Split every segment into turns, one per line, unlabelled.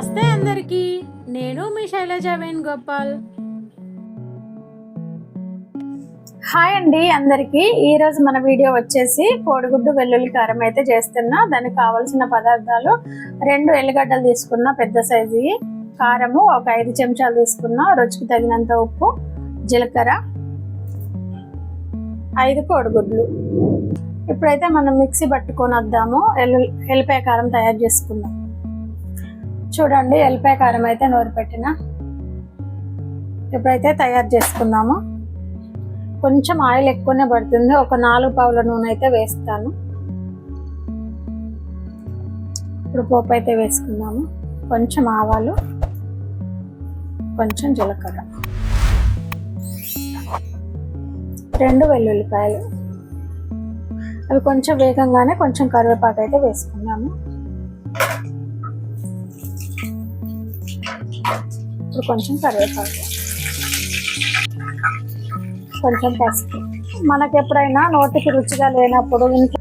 నమస్తే అందరికీ. నేను మీ శైలజ వేణుగోపాల్. హాయ్ అండి అందరికీ. ఈరోజు మన వీడియో వచ్చేసి కోడిగుడ్డు వెల్లుల్లి కారం అయితే చేస్తున్నా. దానికి కావాల్సిన పదార్థాలు రెండు ఎల్లిగడ్డలు తీసుకున్న పెద్ద సైజు కారము ఒక ఐదు చెంచాలు తీసుకున్న రుచికి తగినంత ఉప్పు జీలకర్ర ఐదు కోడిగుడ్లు. ఇప్పుడైతే మనం మిక్సీ పట్టుకొని వద్దాము. ఎల్లు ఎల్లిపాయ కారం తయారు చేసుకుందాం. చూడండి ఎల్లిపాయ కారం అయితే నూరు పెట్టిన. ఇప్పుడైతే తయారు చేసుకుందాము. కొంచెం ఆయిల్ ఎక్కువనే పడుతుంది. ఒక నాలుగు పావుల నూనె అయితే వేస్తాను. ఇప్పుడు పోపు అయితే వేసుకుందాము. కొంచెం ఆవాలు కొంచెం జీలకర్ర. రెండు వెల్లుల్లిపాయలు. అవి కొంచెం వేగంగానే కొంచెం కరివేపాకు అయితే వేసుకున్నాము ఇప్పుడు కొంచెం కరివేపాకు. కొంచెం పసుపు. మనకి ఎప్పుడైనా నోటికి రుచిగా లేనప్పుడు ఇంట్లో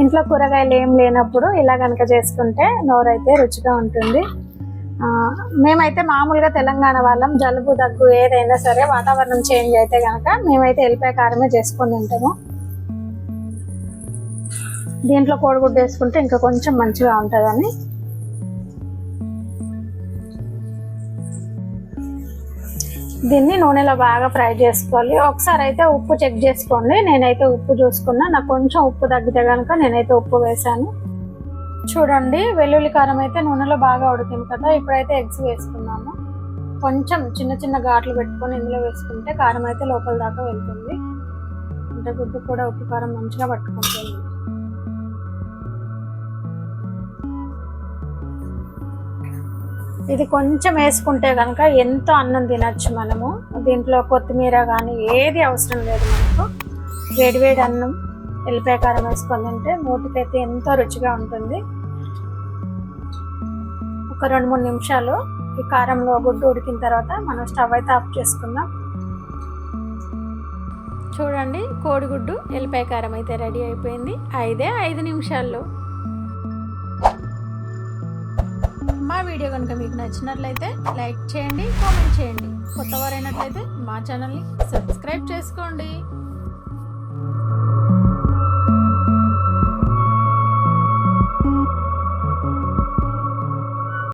ఇంట్లో కూరగాయలు ఏం లేనప్పుడు ఇలా కనుక చేసుకుంటే నోరైతే రుచిగా ఉంటుంది. మేమైతే మామూలుగా తెలంగాణ వాళ్ళం. జలుబు దగ్గు ఏదైనా సరే వాతావరణం చేంజ్ అయితే కనుక మేమైతే వెళ్ళిపోయే కారమే చేసుకొని తింటాము. దీంట్లో కోడిగుడ్డు వేసుకుంటే ఇంకా కొంచెం మంచిగా ఉంటుందని దీన్ని నూనెలో బాగా ఫ్రై చేసుకోవాలి. ఒకసారి అయితే ఉప్పు చెక్ చేసుకోండి. నేనైతే ఉప్పు చూసుకున్నా. నాకు కొంచెం ఉప్పు తగ్గితే కనుక నేనైతే ఉప్పు వేసాను చూడండి వెల్లుల్లి కారం అయితే నూనెలో బాగా ఉడికింది కదా. ఇప్పుడైతే ఎగ్స్ వేసుకున్నాము. కొంచెం చిన్న చిన్న ఘాట్లు పెట్టుకొని ఇందులో వేసుకుంటే కారం అయితే లోపల దాకా వెళ్తుంది. అంటే గుడ్డు కూడా ఉప్పు కారం మంచిగా పట్టుకుంటుంది. ఇది కొంచెం వేసుకుంటే కనుక ఎంతో అన్నం తినచ్చు మనము. దీంట్లో కొత్తిమీర కానీ ఏది అవసరం లేదు మనకు. వేడివేడి అన్నం ఎల్లిపాయ కారం వేసుకొని తింటే నోటికైతే ఎంతో రుచిగా ఉంటుంది. ఒక రెండు మూడు నిమిషాలు ఈ కారంలో గుడ్డు ఉడికిన తర్వాత మనం స్టవ్ అయితే ఆఫ్ చేసుకుందాం. చూడండి కోడిగుడ్డు ఎల్లిపాయ కారం అయితే రెడీ అయిపోయింది. ఐదే ఐదు నిమిషాల్లో. మా వీడియో కనుక మీకు నచ్చినట్లయితే లైక్ చేయండి కామెంట్ చేయండి. కొత్తవారైనట్లయితే మా ఛానల్ని సబ్స్క్రైబ్ చేసుకోండి.